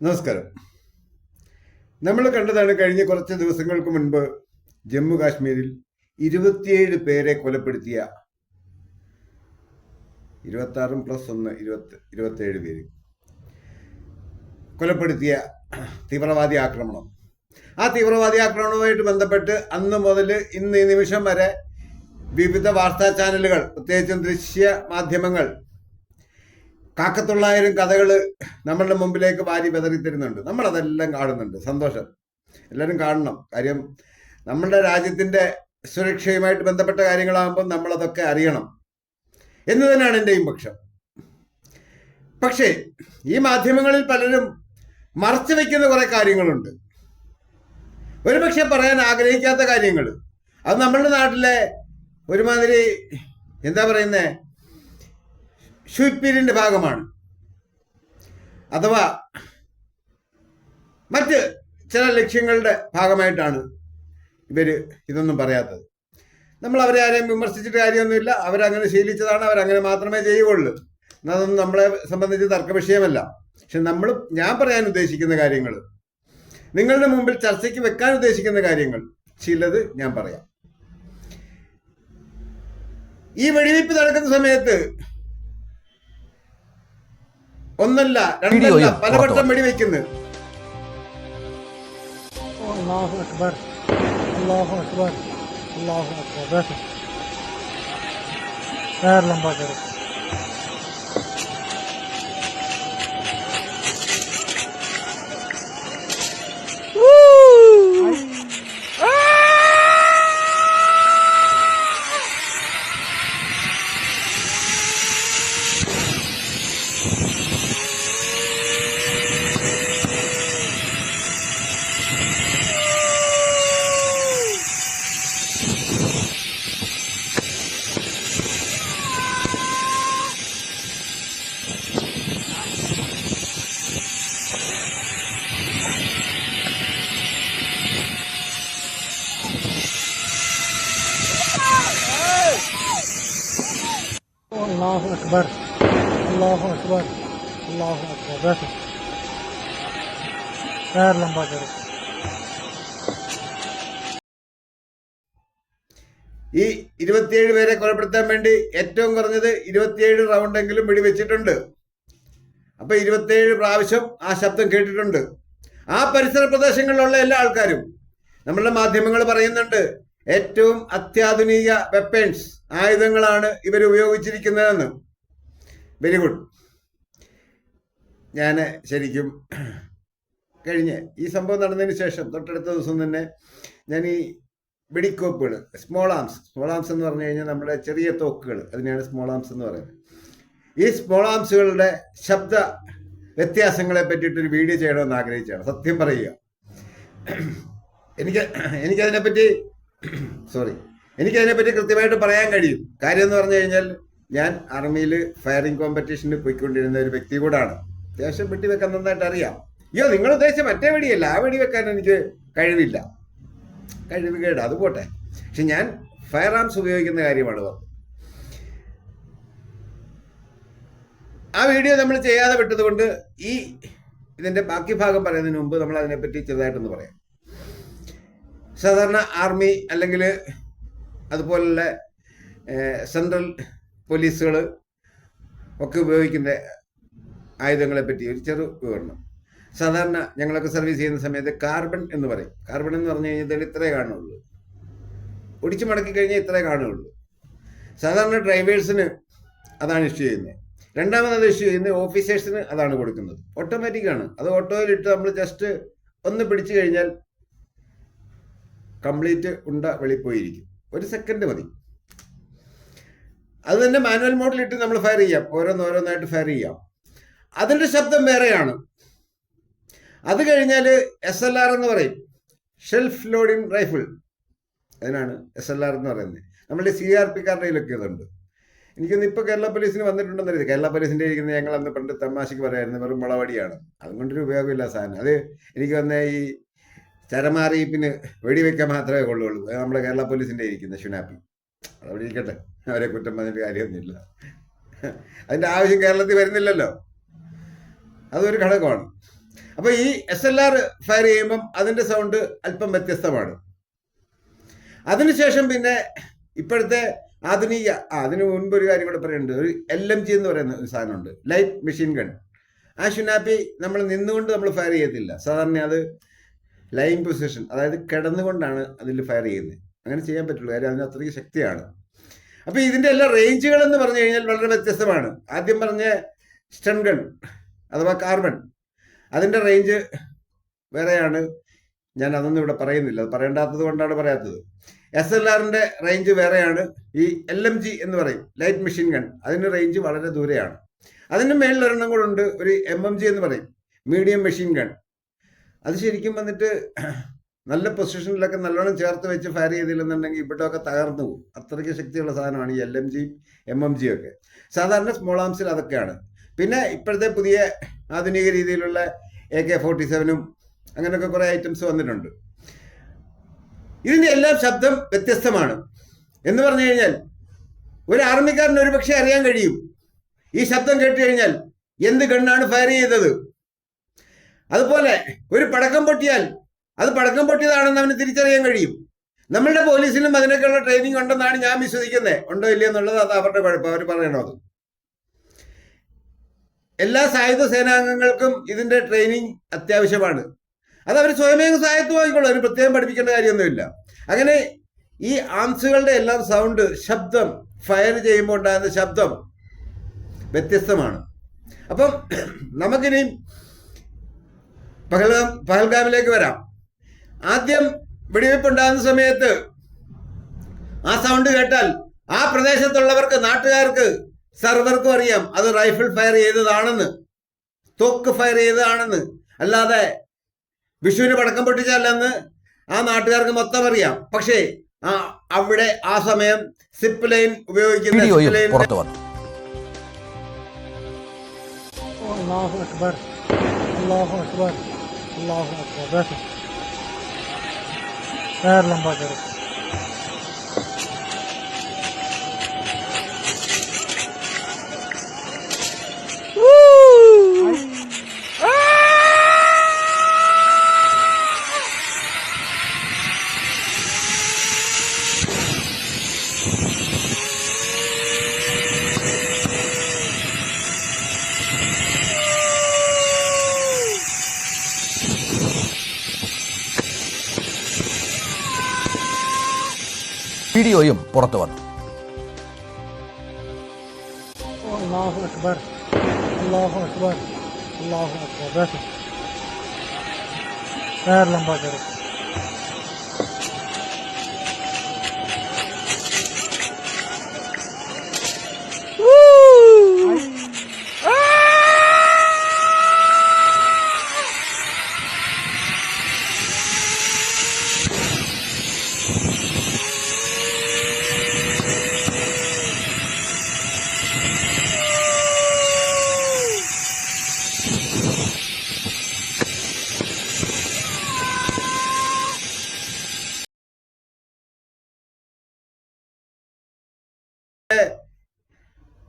നമസ്കാരം. നമ്മൾ കണ്ടതാണ് കഴിഞ്ഞ കുറച്ച് ദിവസങ്ങൾക്ക് മുൻപ് ജമ്മു കാശ്മീരിൽ ഇരുപത്തിയേഴ് പേരെ കൊലപ്പെടുത്തിയ ഇരുപത്തി ആറും പ്ലസ് ഒന്ന് ഇരുപത്തി ഇരുപത്തേഴ് പേര് കൊലപ്പെടുത്തിയ തീവ്രവാദി ആക്രമണം. ആ തീവ്രവാദി ആക്രമണവുമായിട്ട് ബന്ധപ്പെട്ട് അന്ന് മുതൽ ഇന്ന് ഈ നിമിഷം വരെ വിവിധ വാർത്താ ചാനലുകൾ പ്രത്യേകിച്ചും ദൃശ്യ മാധ്യമങ്ങൾ കാക്കത്തൊള്ളായിരം കഥകൾ നമ്മളുടെ മുമ്പിലേക്ക് വാരി വിതറിത്തരുന്നുണ്ട് നമ്മളതെല്ലാം കാണുന്നുണ്ട്. സന്തോഷം. എല്ലാവരും കാണണം. കാര്യം നമ്മളുടെ രാജ്യത്തിന്റെ സുരക്ഷയുമായിട്ട് ബന്ധപ്പെട്ട കാര്യങ്ങളാകുമ്പോൾ നമ്മളതൊക്കെ അറിയണം. എന്ന് തന്നെയാണ് എന്റെയും പക്ഷം. പക്ഷേ ഈ മാധ്യമങ്ങളിൽ പലരും മറച്ചു വയ്ക്കുന്ന കുറേ കാര്യങ്ങളുണ്ട്. ഒരുപക്ഷെ പറയാൻ ആഗ്രഹിക്കാത്ത കാര്യങ്ങൾ അത് നമ്മളുടെ നാട്ടിലെ ഒരുമാതിരി എന്താ പറയുന്നേ? ഷൂട്ട് ഭാഗമാണ്. അഥവാ മറ്റ് ചില ലക്ഷ്യങ്ങളുടെ ഭാഗമായിട്ടാണ് ഇവർ ഇതൊന്നും പറയാത്തത്. നമ്മൾ അവരെ ആരെയും വിമർശിച്ചിട്ട് കാര്യമൊന്നുമില്ല. അവരങ്ങനെ ശീലിച്ചതാണ്. അവരങ്ങനെ മാത്രമേ ചെയ്യുകയുള്ളൂ. അതൊന്നും നമ്മളെ സംബന്ധിച്ച് തർക്ക വിഷയമല്ല പക്ഷെ നമ്മൾ ഞാൻ പറയാൻ ഉദ്ദേശിക്കുന്ന കാര്യങ്ങൾ നിങ്ങളുടെ മുമ്പിൽ ചർച്ചയ്ക്ക് വെക്കാൻ ഉദ്ദേശിക്കുന്ന കാര്യങ്ങൾ ചിലത് ഞാൻ പറയാം. ഈ വെടിവയ്പ് നടക്കുന്ന സമയത്ത് ഒന്നല്ല രണ്ടല്ല പലവട്ടം വെടിവെക്കുന്നു അല്ലാഹു അക്ബർ അല്ലാഹു അക്ബർ അല്ലാഹു അക്ബർ വേറെ ലംബാ الله أكبر الله أكبر الله أكبر بس خير لمبا کرو ഈ ഇരുപത്തിയേഴ് പേരെ കൊലപ്പെടുത്താൻ വേണ്ടി ഏറ്റവും കുറഞ്ഞത് ഇരുപത്തിയേഴ് റൗണ്ടെങ്കിലും വെടിവെച്ചിട്ടുണ്ട് അപ്പൊ ഇരുപത്തിയേഴ് പ്രാവശ്യം ആ ശബ്ദം കേട്ടിട്ടുണ്ട് ആ പരിസര പ്രദേശങ്ങളിലുള്ള എല്ലാ ആൾക്കാരും നമ്മളുടെ മാധ്യമങ്ങൾ പറയുന്നുണ്ട് ഏറ്റവും അത്യാധുനിക വെപ്പൺസ് ആയുധങ്ങളാണ് ഇവർ ഉപയോഗിച്ചിരിക്കുന്നതെന്ന്. വെരി ഗുഡ് ഞാൻ ശരിക്കും കഴിഞ്ഞ് ഈ സംഭവം നടന്നതിന് ശേഷം തൊട്ടടുത്ത ദിവസം തന്നെ ഞാൻ ഈ വെടിക്കോപ്പുകൾ സ്മോൾ ആംസ് സ്മോൾ ആംസ് എന്ന് പറഞ്ഞു കഴിഞ്ഞാൽ നമ്മുടെ ചെറിയ തോക്കുകൾ അതിനെയാണ് സ്മോൾ ആംസ് എന്ന് പറയുന്നത്. ഈ സ്മോൾ ആംസുകളുടെ ശബ്ദ വ്യത്യാസങ്ങളെ പറ്റിയിട്ടൊരു വീഡിയോ ചെയ്യണമെന്ന് ആഗ്രഹിച്ചാണ്. സത്യം പറയുക. എനിക്ക് എനിക്കതിനെപ്പറ്റി സോറി എനിക്ക് അതിനെപ്പറ്റി കൃത്യമായിട്ട് പറയാൻ കഴിയും. കാര്യം എന്ന് പറഞ്ഞു കഴിഞ്ഞാൽ ഞാൻ ആർമിയിൽ ഫയറിംഗ് കോമ്പറ്റീഷന് പോയിക്കൊണ്ടിരുന്ന ഒരു വ്യക്തി കൂടാണ്. അത്യാവശ്യം വെടിവെക്കാൻ നന്നായിട്ട് അറിയാം. അയ്യോ നിങ്ങൾ ഉദ്ദേശിച്ച മറ്റേ വെടിയല്ല. ആ വെടി വെക്കാൻ എനിക്ക് കഴിവില്ല. കഴിവ് കേട്. അത് പോട്ടെ. പക്ഷെ ഞാൻ ഫയർ ആംസ് ഉപയോഗിക്കുന്ന കാര്യമാണ് ആ വീഡിയോ നമ്മൾ ചെയ്യാതെ വിട്ടതുകൊണ്ട് ഈ ഇതിന്റെ ബാക്കി ഭാഗം പറയുന്നതിന് മുമ്പ് നമ്മൾ അതിനെപ്പറ്റി ചെറുതായിട്ടൊന്ന് പറയാം. സാധാരണ ആർമി അല്ലെങ്കിൽ അതുപോലുള്ള സെൻട്രൽ പോലീസുകൾ ഒക്കെ ഉപയോഗിക്കുന്ന ആയുധങ്ങളെ പറ്റി ഒരു ചെറു വിവരണം. സാധാരണ ഞങ്ങളൊക്കെ സർവീസ് ചെയ്യുന്ന സമയത്ത് കാർബൺ എന്ന് പറയും. കാർബൺ എന്ന് പറഞ്ഞു കഴിഞ്ഞാൽ ഇത്രേ കാണുള്ളൂ. ഒടിച്ചു മടക്കി കഴിഞ്ഞാൽ ഇത്രേ കാണുള്ളൂ. സാധാരണ ഡ്രൈവേഴ്സിന് അതാണ് ഇഷ്യൂ ചെയ്യുന്നത്. രണ്ടാമത് അത് ഇഷ്യൂ ചെയ്യുന്നത് ഓഫീസേഴ്സിന് അതാണ് കൊടുക്കുന്നത്. ഓട്ടോമാറ്റിക്കാണ്. അത് ഓട്ടോയിലിട്ട് നമ്മൾ ജസ്റ്റ് ഒന്ന് പിടിച്ചു കഴിഞ്ഞാൽ കംപ്ലീറ്റ് ഉണ്ട വെളിപ്പോയിരിക്കും ഒരു സെക്കൻഡ് മതി. അത് തന്നെ മാനുവൽ മോഡിലിട്ട് നമ്മൾ ഫയർ ചെയ്യാം. ഓരോന്നോരോന്നായിട്ട് ഫയർ ചെയ്യാം. അതിന്റെ ശബ്ദം വേറെയാണ്. അത് കഴിഞ്ഞാൽ എസ് എൽ ആർ എന്ന് പറയും. ഷെൽഫ് ലോഡിംഗ് റൈഫിൾ അതിനാണ് എസ് എൽ ആർ എന്ന് പറയുന്നത്. നമ്മുടെ സി ആർ പി കാരുടെ കയ്യിലൊക്കെ ഇതുണ്ട്. എനിക്കൊന്ന് ഇപ്പൊ കേരള പോലീസിന് വന്നിട്ടുണ്ടെന്ന് അറിയില്ല കേരള പോലീസിന്റെ ഇരിക്കുന്ന ഞങ്ങൾ അന്ന് പണ്ട് തമാശക്ക് പറയായിരുന്നു. വെറും മുളവടിയാണ്. അതുകൊണ്ടൊരു ഉപയോഗമില്ല സാധനം. അത് എനിക്ക് വന്ന ഈ ചരമാറിയിപ്പിന് വെടിവെക്കാൻ മാത്രമേ കൊള്ളുള്ളൂ. നമ്മുടെ കേരള പോലീസിന്റെ ഇരിക്കുന്ന ഷുനാപ്പി. അവിടെ ഇരിക്കട്ടെ. അവരെ കുറ്റം പറഞ്ഞിട്ട് കാര്യമൊന്നുമില്ല. അതിന്റെ ആവശ്യം കേരളത്തിൽ വരുന്നില്ലല്ലോ. അതൊരു ഘടകമാണ്. അപ്പൊ ഈ എസ് എൽ ആർ ഫയർ ചെയ്യുമ്പം അതിന്റെ സൗണ്ട് അല്പം വ്യത്യസ്തമാണ്. അതിനുശേഷം പിന്നെ ഇപ്പോഴത്തെ ആധുനിക ആ, അതിന് മുൻപ് ഒരു കാര്യം കൂടെ പറയുന്നുണ്ട് ഒരു എൽ എം ജി എന്ന് പറയുന്ന ഒരു സാധനമുണ്ട്. ലൈറ്റ് മെഷീൻ ഗൺ ആ ഷുനാപ്പി നമ്മൾ നിന്നുകൊണ്ട് നമ്മൾ ഫയർ ചെയ്യത്തില്ല. സാധാരണ അത് ലൈൻ പൊസിഷൻ അതായത് കിടന്നുകൊണ്ടാണ് അതിൽ ഫയർ ചെയ്യുന്നത്. അങ്ങനെ ചെയ്യാൻ പറ്റുള്ളൂ. കാര്യം അതിന് അത്രയ്ക്ക് ശക്തിയാണ്. അപ്പൊ ഇതിന്റെ എല്ലാ റേഞ്ചുകൾ എന്ന് പറഞ്ഞു കഴിഞ്ഞാൽ വളരെ വ്യത്യസ്തമാണ്. ആദ്യം പറഞ്ഞ സ്റ്റൺ ഗൺ അഥവാ കാർബൺ അതിന്റെ റേഞ്ച് വേറെയാണ്. ഞാൻ അതൊന്നും ഇവിടെ പറയുന്നില്ല. അത് പറയേണ്ടാത്തത് കൊണ്ടാണ് പറയാത്തത്. എസ് എൽ ആറിന്റെ റേഞ്ച് വേറെയാണ്. ഈ എൽ എം ജി എന്ന് പറയും. ലൈറ്റ് മെഷീൻ ഗൺ അതിന്റെ റേഞ്ച് വളരെ ദൂരെയാണ്. അതിന് മേളിൽ ഒരെണ്ണം കൂടെ ഉണ്ട്. ഒരു എം എം ജി എന്ന് പറയും. മീഡിയം മെഷീൻ ഗൺ അത് ശരിക്കും വന്നിട്ട് നല്ല പൊസിഷനിലൊക്കെ നല്ലോണം ചേർത്ത് വെച്ച് ഫയർ ചെയ്തില്ലെന്നുണ്ടെങ്കിൽ ഇവിടെയൊക്കെ തകർന്നു പോകും. അത്രയ്ക്ക് ശക്തിയുള്ള സാധനമാണ് ഈ L M G M M G ഒക്കെ. സാധാരണ സ്മോൾ ആംസിൽ അതൊക്കെയാണ്. പിന്നെ ഇപ്പോഴത്തെ പുതിയ ആധുനിക രീതിയിലുള്ള എ കെ ഫോർട്ടി സെവനും അങ്ങനെയൊക്കെ കുറേ ഐറ്റംസ് വന്നിട്ടുണ്ട്. ഇതിന്റെ എല്ലാം ശബ്ദം വ്യത്യസ്തമാണ്. എന്ന് പറഞ്ഞു കഴിഞ്ഞാൽ ഒരു ആർമിക്കാരന് ഒരു പക്ഷേ അറിയാൻ കഴിയും. ഈ ശബ്ദം കേട്ട് കഴിഞ്ഞാൽ എന്ത് ഗണ്ണാണ് ഫയർ ചെയ്തത്? അതുപോലെ ഒരു പടക്കം പൊട്ടിയാൽ അത് പടക്കം പൊട്ടിയതാണെന്ന് അവന് തിരിച്ചറിയാൻ കഴിയും. നമ്മളുടെ പോലീസിനും അതിനൊക്കെയുള്ള ട്രെയിനിങ് ഉണ്ടെന്നാണ് ഞാൻ വിശ്വസിക്കുന്നത്. ഉണ്ടോ ഇല്ലയോ എന്നുള്ളത് അത് അവരുടെ കുഴപ്പം അവർ പറയണോ എല്ലാ സായുധ സേനാംഗങ്ങൾക്കും ഇതിന്റെ ട്രെയിനിങ് അത്യാവശ്യമാണ്. അത് അവർ സ്വയമേ സായത്വമായിക്കോളൂ അതിന് പ്രത്യേകം പഠിപ്പിക്കേണ്ട കാര്യമൊന്നുമില്ല. അങ്ങനെ ഈ ആംസുകളുടെ എല്ലാം സൗണ്ട് ശബ്ദം ഫയർ ചെയ്യുമ്പോൾ ഉണ്ടാകുന്ന ശബ്ദം വ്യത്യസ്തമാണ്. അപ്പം നമുക്കിനി പഹൽഗാം പഹൽഗാമിലേക്ക് വരാം. ആദ്യം വെടിവെപ്പുണ്ടാകുന്ന സമയത്ത് ആ സൗണ്ട് കേട്ടാൽ ആ പ്രദേശത്തുള്ളവർക്ക് നാട്ടുകാർക്ക് സർവർക്കും അറിയാം അത് റൈഫിൾ ഫയർ ചെയ്തതാണെന്ന്. തോക്ക് ഫയർ ചെയ്തതാണെന്ന്. അല്ലാതെ വിഷുവിന് പടക്കം പൊട്ടിച്ചല്ലെന്ന് ആ നാട്ടുകാർക്ക് മൊത്തം അറിയാം. പക്ഷേ ആ അവിടെ ആ സമയം സിപ്പ് ലൈൻ ഉപയോഗിക്കുന്ന അള്ളാഹു അക്ബർ. അള്ളാഹു അക്ബർ. الله أكبر. بس. خير لمبا വീഡിയോയും പുറത്തു വന്നു. അള്ളാഹു അക്ബർ അക്ബർ അക്ബർ.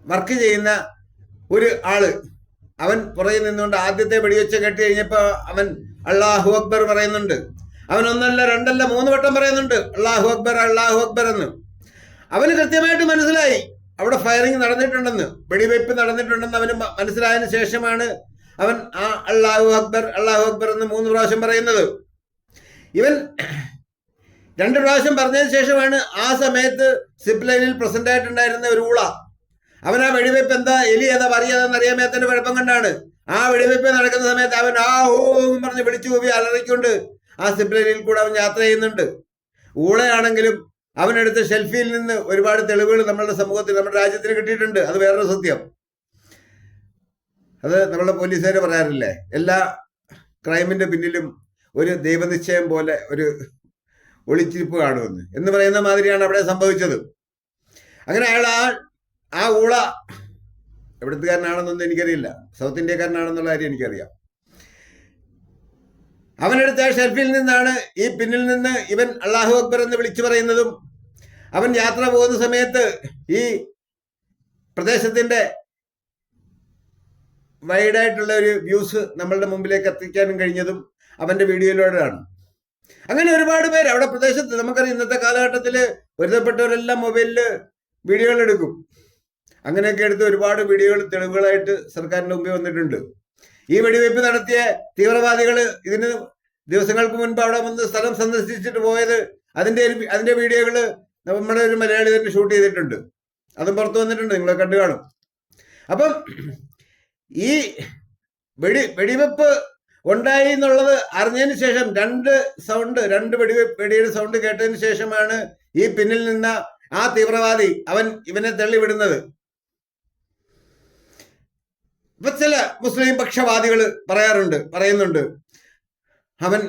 വർക്ക് ചെയ്യുന്ന ഒരു ആൾ. അവൻ പുറകിൽ നിന്നുകൊണ്ട് ആദ്യത്തെ വെടിവെച്ച് കെട്ടി കഴിഞ്ഞപ്പോൾ അവൻ അള്ളാഹു അക്ബർ പറയുന്നുണ്ട്. അവൻ ഒന്നല്ല രണ്ടല്ല മൂന്ന് വട്ടം പറയുന്നുണ്ട് അള്ളാഹു അക്ബർ അള്ളാഹു അക്ബർ എന്ന്. അവന് കൃത്യമായിട്ട് മനസ്സിലായി. അവിടെ ഫയറിങ് നടന്നിട്ടുണ്ടെന്ന് വെടിവെയ്പ്പ് നടന്നിട്ടുണ്ടെന്ന് അവന് മനസ്സിലായതിന് ശേഷമാണ് അവൻ ആ അള്ളാഹു അക്ബർ അള്ളാഹു അക്ബർ എന്ന് മൂന്ന് പ്രാവശ്യം പറയുന്നത്. ഇവൻ രണ്ട് പ്രാവശ്യം പറഞ്ഞതിന് ശേഷമാണ് ആ സമയത്ത് സിപ്ലൈനിൽ പ്രസന്റ് ആയിട്ടുണ്ടായിരുന്ന ഒരു ഊള. അവൻ ആ വെടിവെപ്പ് എന്താ? എലി ഏതാ പറയാതെന്ന് അറിയാൻ മേത്തന്റെ കുഴപ്പം കണ്ടാണ്. ആ വെടിവെപ്പ് നടക്കുന്ന സമയത്ത് അവൻ ആ ഹോ എന്ന് പറഞ്ഞ് വിളിച്ചു പോയി അലറിക്കൊണ്ട് ആ സിപ്പ് കൂടെ അവൻ യാത്ര ചെയ്യുന്നുണ്ട്. ഊളയാണെങ്കിലും അവനെടുത്ത ഷെൽഫിയിൽ നിന്ന് ഒരുപാട് തെളിവുകൾ നമ്മളുടെ സമൂഹത്തിൽ നമ്മുടെ രാജ്യത്തിന് കിട്ടിയിട്ടുണ്ട്. അത് വേറൊരു സത്യം. അത് നമ്മളെ പോലീസുകാർ പറയാറില്ലേ? എല്ലാ ക്രൈമിന്റെ പിന്നിലും ഒരു ദൈവനിശ്ചയം പോലെ ഒരു ഒളിച്ചിരിപ്പ് കാണുമെന്ന്. എന്ന് പറയുന്ന മാതിരിയാണ് അവിടെ സംഭവിച്ചത്. അങ്ങനെ അയാൾ ആ ആ ഊള എവിടുത്തുകാരനാണെന്നൊന്നും എനിക്കറിയില്ല. സൗത്ത് ഇന്ത്യക്കാരനാണെന്നുള്ള കാര്യം എനിക്കറിയാം. അവനെടുത്ത ഷെൽഫിൽ നിന്നാണ് ഈ പിന്നിൽ നിന്ന് ഇവൻ അള്ളാഹു അക്ബർ എന്ന് വിളിച്ചു പറയുന്നതും അവൻ യാത്ര പോകുന്ന സമയത്ത് ഈ പ്രദേശത്തിന്റെ വൈഡായിട്ടുള്ള ഒരു വ്യൂസ് നമ്മളുടെ മുമ്പിലേക്ക് എത്തിക്കാനും കഴിഞ്ഞതും അവന്റെ വീഡിയോയിലൂടെയാണ്. അങ്ങനെ ഒരുപാട് പേര് അവിടെ പ്രദേശത്ത് നമുക്കറിയാം ഇന്നത്തെ കാലഘട്ടത്തിൽ ഒരുതപ്പെട്ടവരെല്ലാം മൊബൈലിൽ വീഡിയോകൾ എടുക്കും അങ്ങനെയൊക്കെ എടുത്ത് ഒരുപാട് വീഡിയോകൾ തെളിവുകളായിട്ട് സർക്കാരിന്റെ മുമ്പിൽ വന്നിട്ടുണ്ട്. ഈ വെടിവയ്പ് നടത്തിയ തീവ്രവാദികൾ ഇതിന് ദിവസങ്ങൾക്ക് മുൻപ് അവിടെ വന്ന് സ്ഥലം സന്ദർശിച്ചിട്ട് പോയത് അതിന്റെ അതിന്റെ വീഡിയോകൾ നമ്മുടെ ഒരു മലയാളി തന്നെ ഷൂട്ട് ചെയ്തിട്ടുണ്ട്. അതും പുറത്തു വന്നിട്ടുണ്ട് നിങ്ങളെ കണ്ടു കാണും. അപ്പം ഈ വെടി വെടിവെപ്പ് ഉണ്ടായി എന്നുള്ളത് അറിഞ്ഞതിന് ശേഷം രണ്ട് സൗണ്ട് രണ്ട് വെടിവെപ്പ് വെടിയുടെ സൗണ്ട് കേട്ടതിന് ശേഷമാണ് ഈ പിന്നിൽ നിന്ന ആ തീവ്രവാദി അവൻ ഇവനെ തള്ളിവിടുന്നത്. ഇപ്പൊ ചില മുസ്ലിം പക്ഷവാദികൾ പറയാറുണ്ട് പറയുന്നുണ്ട്. അവൻ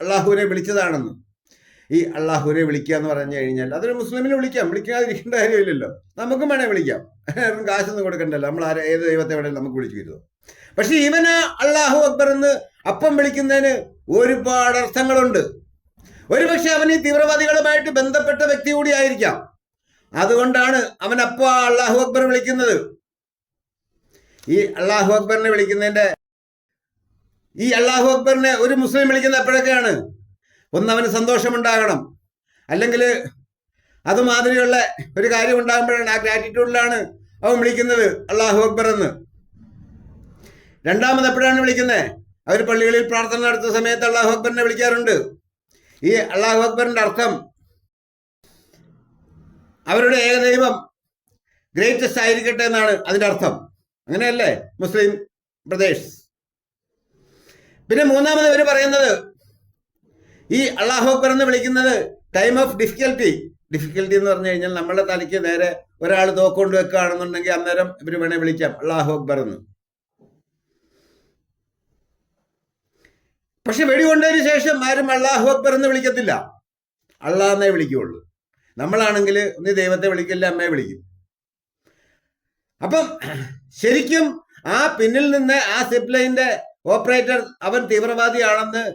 അള്ളാഹുവിനെ വിളിച്ചതാണെന്ന്. ഈ അള്ളാഹുവിനെ വിളിക്കുക എന്ന് പറഞ്ഞു കഴിഞ്ഞാൽ അതൊരു മുസ്ലിമിനെ വിളിക്കാം വിളിക്കാതിരിക്കേണ്ട കാര്യമില്ലല്ലോ. നമുക്കും വേണേ വിളിക്കാം. കാശൊന്നും കൊടുക്കണ്ടല്ലോ. നമ്മൾ ആരെ ഏത് ദൈവത്തെ വേണേലും നമുക്ക് വിളിച്ചു പക്ഷെ ഇവന് അള്ളാഹു അക്ബർ എന്ന് അപ്പം വിളിക്കുന്നതിന് ഒരുപാട് അർത്ഥങ്ങളുണ്ട്. ഒരുപക്ഷെ അവൻ ഈ തീവ്രവാദികളുമായിട്ട് ബന്ധപ്പെട്ട വ്യക്തി കൂടി ആയിരിക്കാം. അതുകൊണ്ടാണ് അവൻ അപ്പ അള്ളാഹു അക്ബർ വിളിക്കുന്നത്. ഈ അള്ളാഹു അക്ബറിനെ വിളിക്കുന്നതിന്റെ ഈ അള്ളാഹു അക്ബറിനെ ഒരു മുസ്ലിം വിളിക്കുന്നത് എപ്പോഴൊക്കെയാണ്? ഒന്ന് അവന് സന്തോഷമുണ്ടാകണം. അല്ലെങ്കിൽ അതുമാതിരിയുള്ള ഒരു കാര്യം ഉണ്ടാകുമ്പോഴാണ് ആ ഗ്രാറ്റിറ്റ്യൂഡിലാണ് അവൻ വിളിക്കുന്നത് അള്ളാഹു അക്ബർ എന്ന്. രണ്ടാമത് എപ്പോഴാണ് വിളിക്കുന്നത്? അവർ പള്ളികളിൽ പ്രാർത്ഥന നടത്തുന്ന സമയത്ത് അള്ളാഹു അക്ബറിനെ വിളിക്കാറുണ്ട്. ഈ അള്ളാഹു അക്ബറിന്റെ അർത്ഥം അവരുടെ ഏകദൈവം ഗ്രേറ്റസ്റ്റ് ആയിരിക്കട്ടെ എന്നാണ് അതിന്റെ അർത്ഥം. അങ്ങനെയല്ലേ? മുസ്ലിം പ്രദേശ് പിന്നെ മൂന്നാമത് ഇവർ പറയുന്നത് ഈ അള്ളാഹു അക്ബർ എന്ന് വിളിക്കുന്നത് ടൈം ഓഫ് ഡിഫിക്കൽട്ടി ഡിഫിക്കൽട്ടി എന്ന് പറഞ്ഞു കഴിഞ്ഞാൽ നമ്മുടെ തലയ്ക്ക് നേരെ ഒരാൾ തോക്കൊണ്ട് വെക്കുകയാണെന്നുണ്ടെങ്കിൽ അന്നേരം ഇവർ വേണേ വിളിക്കാം. അള്ളാഹു അക്ബർ എന്ന്. പക്ഷെ വെടികൊണ്ടതിന് ശേഷം ആരും അള്ളാഹു അക്ബർ എന്ന് വിളിക്കത്തില്ല. അള്ളാഹെന്നേ വിളിക്കുകയുള്ളൂ. നമ്മളാണെങ്കിൽ ഒന്ന് ദൈവത്തെ വിളിക്കില്ല അമ്മയെ വിളിക്കും. അപ്പം ശരിക്കും ആ പിന്നിൽ നിന്ന് ആ സിപ്പ് ഓപ്പറേറ്റർ അവൻ തീവ്രവാദിയാണെന്ന്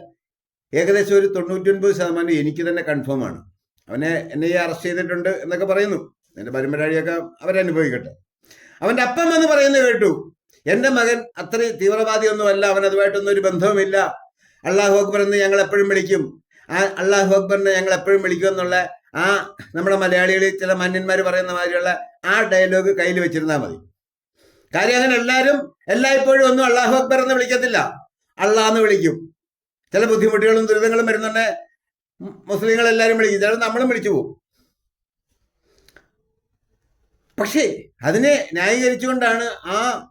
ഏകദേശം ഒരു തൊണ്ണൂറ്റൊൻപത് ശതമാനം എനിക്ക് തന്നെ കൺഫേം ആണ്. അവനെ എന്നെ അറസ്റ്റ് ചെയ്തിട്ടുണ്ട് എന്നൊക്കെ പറയുന്നു. എന്റെ പരമ്പരാഴിയൊക്കെ അവരനുഭവിക്കട്ടെ അവന്റെ അപ്പം എന്ന് പറയുന്നത് കേട്ടു. എന്റെ മകൻ അത്ര തീവ്രവാദിയൊന്നുമല്ല. അവൻ അതുമായിട്ടൊന്നും ഒരു ബന്ധവുമില്ല. അള്ളാഹു അക്ബർ എന്ന് ഞങ്ങൾ എപ്പോഴും വിളിക്കും. ആ അള്ളാഹു അക്ബറിനെ ഞങ്ങൾ എപ്പോഴും വിളിക്കും എന്നുള്ള ആ നമ്മുടെ മലയാളികളിൽ ചില മന്യന്മാർ പറയുന്ന മാതിരിയുള്ള ആ ഡയലോഗ് കയ്യിൽ വെച്ചിരുന്നാൽ മതി. കാര്യം അങ്ങനെ എല്ലാവരും എല്ലായ്പ്പോഴും ഒന്നും അള്ളാഹു അക്ബർ എന്ന് വിളിക്കത്തില്ല. അള്ളാഹ് എന്ന് വിളിക്കും. ചില ബുദ്ധിമുട്ടുകളും ദുരിതങ്ങളും വരുന്നുണ്ട് മുസ്ലിങ്ങൾ എല്ലാവരും വിളിക്കും. ചിലപ്പോൾ നമ്മളും വിളിച്ചു പോകും. പക്ഷേ അതിനെ ന്യായീകരിച്ചുകൊണ്ടാണ് ആ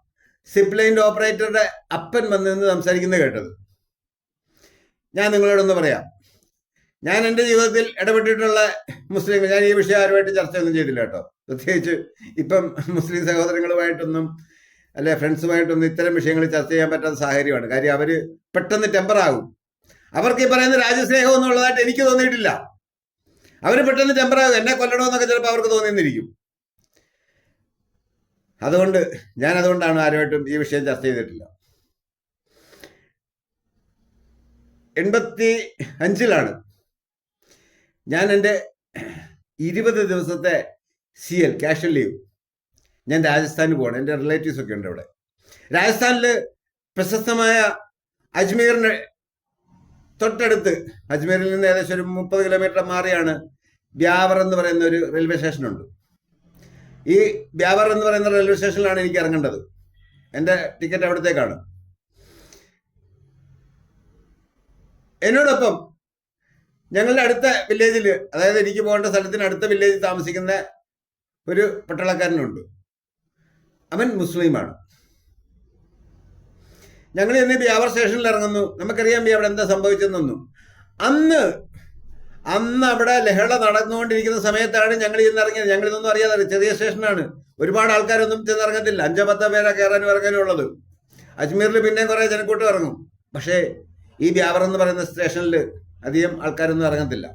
സിപ്പ് ലൈന്റെ ഓപ്പറേറ്ററുടെ അപ്പൻ വന്ന് നിന്ന് സംസാരിക്കുന്നത് കേട്ടത്. ഞാൻ നിങ്ങളോടൊന്ന് പറയാം. ഞാൻ എന്റെ ജീവിതത്തിൽ ഇടപെട്ടിട്ടുള്ള മുസ്ലിം ഞാൻ ഈ വിഷയം ആരുമായിട്ട് ചർച്ചയൊന്നും ചെയ്തില്ല കേട്ടോ. പ്രത്യേകിച്ച് ഇപ്പം മുസ്ലിം സഹോദരങ്ങളുമായിട്ടൊന്നും അല്ലെ ഫ്രണ്ട്സുമായിട്ടൊന്നും ഇത്തരം വിഷയങ്ങൾ ചർച്ച ചെയ്യാൻ പറ്റാത്ത സാഹചര്യമാണ്. കാര്യം അവർ പെട്ടെന്ന് ടെമ്പർ ആകും. അവർക്ക് ഈ പറയുന്ന രാജ്യസ്നേഹം എന്നുള്ളതായിട്ട് എനിക്ക് തോന്നിയിട്ടില്ല. അവർ പെട്ടെന്ന് ടെമ്പർ ആകും. എന്നെ കൊല്ലണമെന്നൊക്കെ ചിലപ്പോൾ അവർക്ക് തോന്നിയെന്നിരിക്കും. അതുകൊണ്ട് ഞാൻ അതുകൊണ്ടാണ് ആരുമായിട്ടും ഈ വിഷയം ചർച്ച ചെയ്തിട്ടില്ല. എൺപത്തി അഞ്ചിലാണ് ഞാൻ എന്റെ ഇരുപത് ദിവസത്തെ സി എൽ ക്യാഷ്വൽ ലീവ്. ഞാൻ രാജസ്ഥാനിൽ പോകണം എന്റെ റിലേറ്റീവ്സ് ഒക്കെ ഉണ്ട് അവിടെ രാജസ്ഥാനിൽ പ്രശസ്തമായ അജ്മീറിന് തൊട്ടടുത്ത് അജ്മീറിൽ നിന്ന് ഏകദേശം ഒരു മുപ്പത് കിലോമീറ്റർ മാറിയാണ് ബ്യാവർ എന്ന് പറയുന്ന ഒരു റെയിൽവേ സ്റ്റേഷനുണ്ട് ഈ ബ്യാവർ എന്ന് പറയുന്ന റെയിൽവേ സ്റ്റേഷനിലാണ് എനിക്ക് ഇറങ്ങേണ്ടത്. എന്റെ ടിക്കറ്റ് അവിടത്തേക്കാണ്. എന്നോടൊപ്പം ഞങ്ങളുടെ അടുത്ത വില്ലേജിൽ അതായത് എനിക്ക് പോകേണ്ട സ്ഥലത്തിന് അടുത്ത വില്ലേജിൽ താമസിക്കുന്ന ഒരു പട്ടാളക്കാരനുണ്ട്. അവൻ മുസ്ലിമാണ്. ഞങ്ങൾ ഇന്ന് ബിയാവർ സ്റ്റേഷനിൽ ഇറങ്ങുന്നു. നമുക്കറിയാം അവിടെ എന്താ സംഭവിച്ചെന്നൊന്നും അന്ന് അന്ന് അവിടെ ലഹള നടന്നുകൊണ്ടിരിക്കുന്ന സമയത്താണ് ഞങ്ങൾ ഇന്ന് ഇറങ്ങിയത്. ഞങ്ങൾ ഇതൊന്നും അറിയാതെ ചെറിയ സ്റ്റേഷനാണ്. ഒരുപാട് ആൾക്കാരൊന്നും ചെന്നിറങ്ങത്തില്ല അഞ്ചോ പത്തോ പേരാ കയറാനും ഇറങ്ങാനും ഉള്ളത്. അജ്മീറിൽ പിന്നെയും കുറേ ജനക്കൂട്ടം ഇറങ്ങും. പക്ഷേ ഈ ബ്യാവർ എന്ന് പറയുന്ന സ്റ്റേഷനിൽ അധികം ആൾക്കാരൊന്നും ഇറങ്ങത്തില്ല.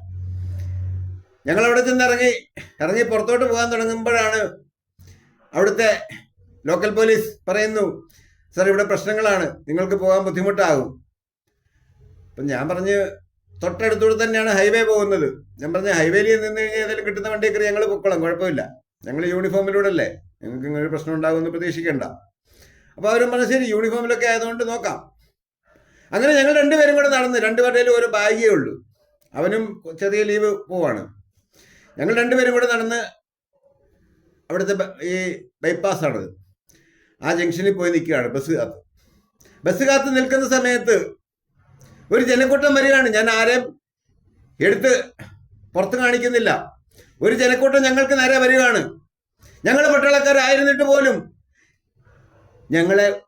ഞങ്ങൾ അവിടെ ചെന്ന് ഇറങ്ങി ഇറങ്ങി പുറത്തോട്ട് പോകാൻ തുടങ്ങുമ്പോഴാണ് അവിടുത്തെ ലോക്കൽ പോലീസ് പറയുന്നു സർ ഇവിടെ പ്രശ്നങ്ങളാണ്. നിങ്ങൾക്ക് പോകാൻ ബുദ്ധിമുട്ടാകും. അപ്പം ഞാൻ പറഞ്ഞ് തൊട്ടടുത്തൂടെ തന്നെയാണ് ഹൈവേ പോകുന്നത്. ഞാൻ പറഞ്ഞ ഹൈവേയിൽ നിന്ന് കഴിഞ്ഞാൽ ഏതായാലും കിട്ടുന്ന വണ്ടി കയറി ഞങ്ങൾ പൊക്കോളാം കുഴപ്പമില്ല. ഞങ്ങൾ യൂണിഫോമിലൂടെ അല്ലേ ഞങ്ങൾക്ക് ഇങ്ങനെ പ്രശ്നം ഉണ്ടാകുമെന്ന് പ്രതീക്ഷിക്കേണ്ട. അപ്പോൾ അവരും പറഞ്ഞു ശരി യൂണിഫോമിലൊക്കെ ആയതുകൊണ്ട് നോക്കാം. അങ്ങനെ ഞങ്ങൾ രണ്ടുപേരും കൂടെ നടന്ന് രണ്ടുപേരുടെയും ഒരു ബാഗേ ഉള്ളൂ. അവനും ചെറിയ ലീവ് പോവാണ്. ഞങ്ങൾ രണ്ടുപേരും കൂടെ നടന്ന് അവിടുത്തെ ഈ ബൈപ്പാസാണത് ആ ജംഗ്ഷനിൽ പോയി നിൽക്കുകയാണ് ബസ് കാത്ത്. ബസ് കാത്ത് നിൽക്കുന്ന സമയത്ത് ഒരു ജനക്കൂട്ടം വരികയാണ്. ഞാൻ ആരെയും എടുത്ത് പുറത്ത് കാണിക്കുന്നില്ല. ഒരു ജനക്കൂട്ടം ഞങ്ങൾക്ക് നേരെ വരികയാണ്. ഞങ്ങൾ പട്ടാളക്കാരായിരുന്നിട്ട് പോലും ഞങ്ങളെ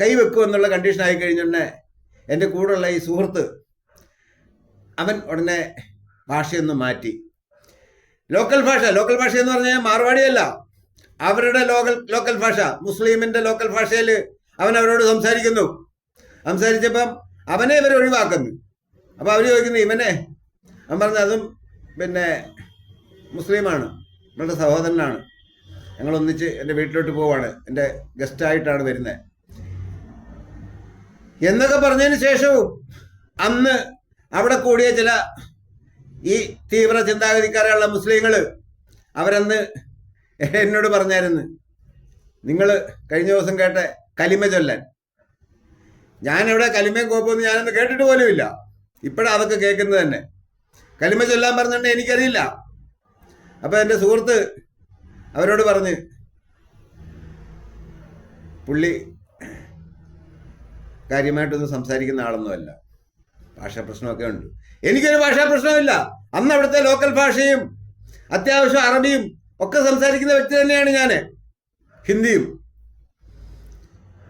കൈവെക്കും എന്നുള്ള കണ്ടീഷൻ ആയി കഴിഞ്ഞുടനെ എന്റെ കൂടെയുള്ള ഈ സുഹൃത്ത് അവൻ ഉടനെ ഭാഷയൊന്ന് മാറ്റി. ലോക്കൽ ഭാഷ ലോക്കൽ ഭാഷ എന്ന് പറഞ്ഞാൽ മാർവാടിയല്ല. അവരുടെ ലോക്കൽ ലോക്കൽ ഭാഷ മുസ്ലിമിന്റെ ലോക്കൽ ഭാഷയിൽ അവൻ അവരോട് സംസാരിക്കുന്നു. സംസാരിച്ചപ്പം അവനെ ഇവർ ഒഴിവാക്കുന്നു. അപ്പോൾ അവർ ചോദിക്കുന്നു ഇവനെ? അവൻ പറഞ്ഞു അതും പിന്നെ മുസ്ലിമാണ് നമ്മളുടെ സഹോദരനാണ്. ഞങ്ങൾ ഒന്നിച്ച് എന്റെ വീട്ടിലോട്ട് പോവാണ്. എന്റെ ഗസ്റ്റായിട്ടാണ് വരുന്നത് എന്നൊക്കെ പറഞ്ഞതിന് ശേഷവും അന്ന് അവിടെ കൂടിയ ചില ഈ തീവ്ര ചിന്താഗതിക്കാരുള്ള മുസ്ലിങ്ങൾ അവരന്ന് എന്നോട് പറഞ്ഞായിരുന്നു. നിങ്ങൾ കഴിഞ്ഞ ദിവസം കേട്ട കലിമ ചൊല്ലാൻ. ഞാനിവിടെ കലിമയും കോപ്പൊന്നും ഞാനൊന്ന് കേട്ടിട്ട് പോലുമില്ല ഇപ്പോഴാണ് അതൊക്കെ കേൾക്കുന്നത് തന്നെ. കലിമ ചൊല്ലാൻ പറഞ്ഞിട്ട് എനിക്കറിയില്ല. അപ്പോൾ എന്റെ സുഹൃത്ത് അവരോട് പറഞ്ഞ് പുള്ളി കാര്യമായിട്ടൊന്നും സംസാരിക്കുന്ന ആളൊന്നുമല്ല. ഭാഷാ പ്രശ്നമൊക്കെ ഉണ്ട്. എനിക്കൊരു ഭാഷാ പ്രശ്നമില്ല. അന്ന് അവിടുത്തെ ലോക്കൽ ഭാഷയും അത്യാവശ്യം അറബിയും ഒക്കെ സംസാരിക്കുന്ന വ്യക്തി തന്നെയാണ് ഞാൻ ഹിന്ദിയും.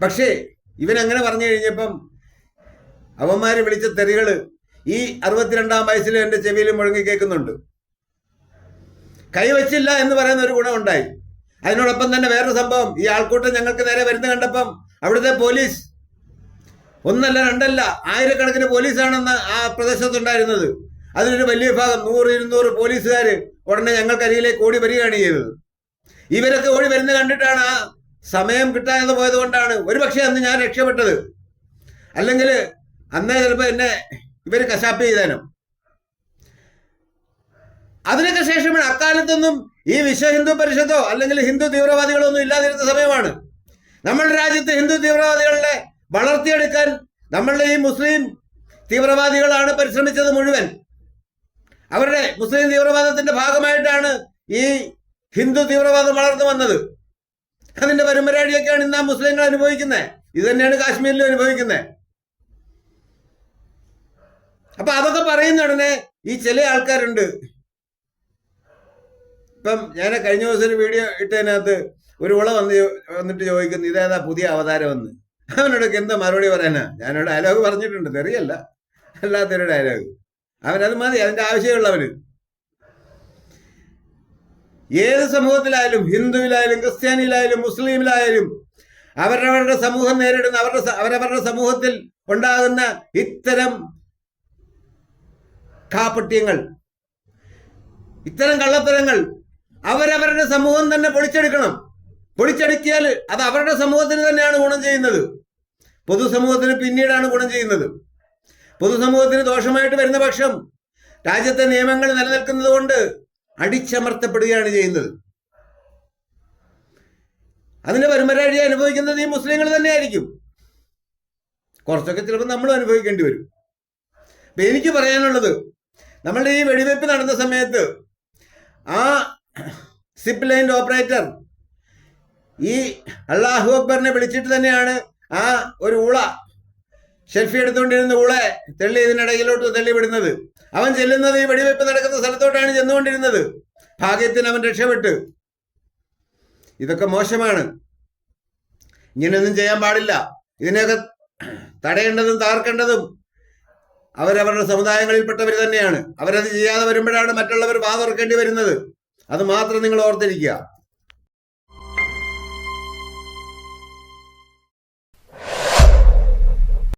പക്ഷേ ഇവനങ്ങനെ പറഞ്ഞു കഴിഞ്ഞപ്പം അവന്മാരെ വിളിച്ച തെറികൾ ഈ അറുപത്തിരണ്ടാം വയസ്സിൽ എന്റെ ചെവിയിൽ മുഴങ്ങി കേൾക്കുന്നുണ്ട് കൈവച്ചില്ല എന്ന് പറയുന്ന ഒരു ഗുണമുണ്ടായി. അതിനോടൊപ്പം തന്നെ വേറൊരു സംഭവം. ഈ ആൾക്കൂട്ടം ഞങ്ങൾക്ക് നേരെ വരുന്ന കണ്ടപ്പം അവിടുത്തെ പോലീസ് ഒന്നല്ല രണ്ടല്ല. ആയിരക്കണക്കിന് പോലീസാണെന്ന് ആ പ്രദേശത്തുണ്ടായിരുന്നത്. അതിനൊരു വലിയ ഭാഗം നൂറ് ഇരുന്നൂറ് പോലീസുകാർ ഉടനെ ഞങ്ങൾക്കരികിലേക്ക് ഓടി വരികയാണ് ചെയ്തത്. ഇവരൊക്കെ ഓടി വരുന്ന കണ്ടിട്ടാണ് ആ സമയം കിട്ടാതെ പോയത് കൊണ്ടാണ് ഒരുപക്ഷെ അന്ന് ഞാൻ രക്ഷപ്പെട്ടത്. അല്ലെങ്കിൽ അന്നേ ചിലപ്പോൾ എന്നെ ഇവർ കശാപ്പ് ചെയ്തേനും. അതിനൊക്കെ ശേഷമാണ് അക്കാലത്തൊന്നും ഈ വിശ്വ ഹിന്ദു പരിഷത്തോ അല്ലെങ്കിൽ ഹിന്ദു തീവ്രവാദികളോ ഒന്നും ഇല്ലാതിരുന്ന സമയമാണ്. നമ്മുടെ രാജ്യത്ത് ഹിന്ദു തീവ്രവാദികളെ വളർത്തിയെടുക്കാൻ നമ്മളുടെ ഈ മുസ്ലിം തീവ്രവാദികളാണ് പരിശ്രമിച്ചത് മുഴുവൻ. അവരുടെ മുസ്ലിം തീവ്രവാദത്തിന്റെ ഭാഗമായിട്ടാണ് ഈ ഹിന്ദു തീവ്രവാദം വളർന്നു വന്നത്. അതിന്റെ പരമ്പരാടിയൊക്കെയാണ് ഇന്ന് ആ മുസ്ലിങ്ങൾ അനുഭവിക്കുന്നത്. ഇത് തന്നെയാണ് കാശ്മീരിലും അനുഭവിക്കുന്നത്. അപ്പൊ അതൊക്കെ പറയുന്ന ഉടനെ ഈ ചില ആൾക്കാരുണ്ട്. ഇപ്പം ഞാൻ കഴിഞ്ഞ ദിവസം ഒരു വീഡിയോ ഇട്ടതിനകത്ത് ഒരു ഉള വന്ന് വന്നിട്ട് ചോദിക്കുന്നു ഇതേതാ പുതിയ അവതാരം എന്ന് അവനോടൊക്കെ എന്താ മറുപടി പറയാനാ? ഞാനോട് ഡയലോഗ് പറഞ്ഞിട്ടുണ്ട് തെറിയല്ല. അല്ലാത്തൊരു ഡയലോഗ് അവനത് മതി അതിന്റെ ആവശ്യമുള്ളവന്. ഏത് സമൂഹത്തിലായാലും ഹിന്ദുവിലായാലും ക്രിസ്ത്യാനിയിലായാലും മുസ്ലിമിലായാലും അവരവരുടെ സമൂഹം നേരിടുന്ന അവരുടെ അവരവരുടെ സമൂഹത്തിൽ ഉണ്ടാകുന്ന ഇത്തരം കാപ്പട്യങ്ങൾ ഇത്തരം കള്ളത്തരങ്ങൾ അവരവരുടെ സമൂഹം തന്നെ പൊളിച്ചെടുക്കണം. പൊളിച്ചടുക്കിയാൽ അത് അവരുടെ സമൂഹത്തിന് തന്നെയാണ് ഗുണം ചെയ്യുന്നത്. പൊതുസമൂഹത്തിന് പിന്നീടാണ് ഗുണം ചെയ്യുന്നത്. പൊതുസമൂഹത്തിന് ദോഷമായിട്ട് വരുന്ന പക്ഷം രാജ്യത്തെ നിയമങ്ങൾ നിലനിൽക്കുന്നത് കൊണ്ട് അടിച്ചമർത്തപ്പെടുകയാണ് ചെയ്യുന്നത്. അതിന്റെ പരമ്പരാഴി അനുഭവിക്കുന്നത് ഈ മുസ്ലിങ്ങൾ തന്നെയായിരിക്കും. കുറച്ചൊക്കെ ചിലപ്പോൾ നമ്മൾ അനുഭവിക്കേണ്ടി വരും. അപ്പൊ എനിക്ക് പറയാനുള്ളത് നമ്മളുടെ ഈ വെടിവെപ്പ് നടന്ന സമയത്ത് ആ സിപ്പ് ലൈൻ ഓപ്പറേറ്റർ ഈ അള്ളാഹു അക്ബറിനെ വിളിച്ചിട്ട് തന്നെയാണ് ആ ഒരു ഊള ഷെൽഫി എടുത്തുകൊണ്ടിരുന്ന ഉളെ തെള്ളി ഇതിനിടയിലോട്ട് തള്ളിവിടുന്നത് അവൻ ചെല്ലുന്നത് ഈ വെടിവെപ്പ് നടക്കുന്ന സ്ഥലത്തോട്ടാണ് ചെന്നുകൊണ്ടിരുന്നത്. ഭാഗ്യത്തിന് അവൻ രക്ഷപ്പെട്ട്. ഇതൊക്കെ മോശമാണ്. ഇങ്ങനെയൊന്നും ചെയ്യാൻ പാടില്ല. ഇതിനെയൊക്കെ തടയേണ്ടതും താർക്കേണ്ടതും അവരവരുടെ സമുദായങ്ങളിൽപ്പെട്ടവർ തന്നെയാണ്. അവരത് ചെയ്യാതെ വരുമ്പോഴാണ് മറ്റുള്ളവർ വാതുറക്കേണ്ടി വരുന്നത്. അത് മാത്രം നിങ്ങൾ ഓർത്തിരിക്കുക.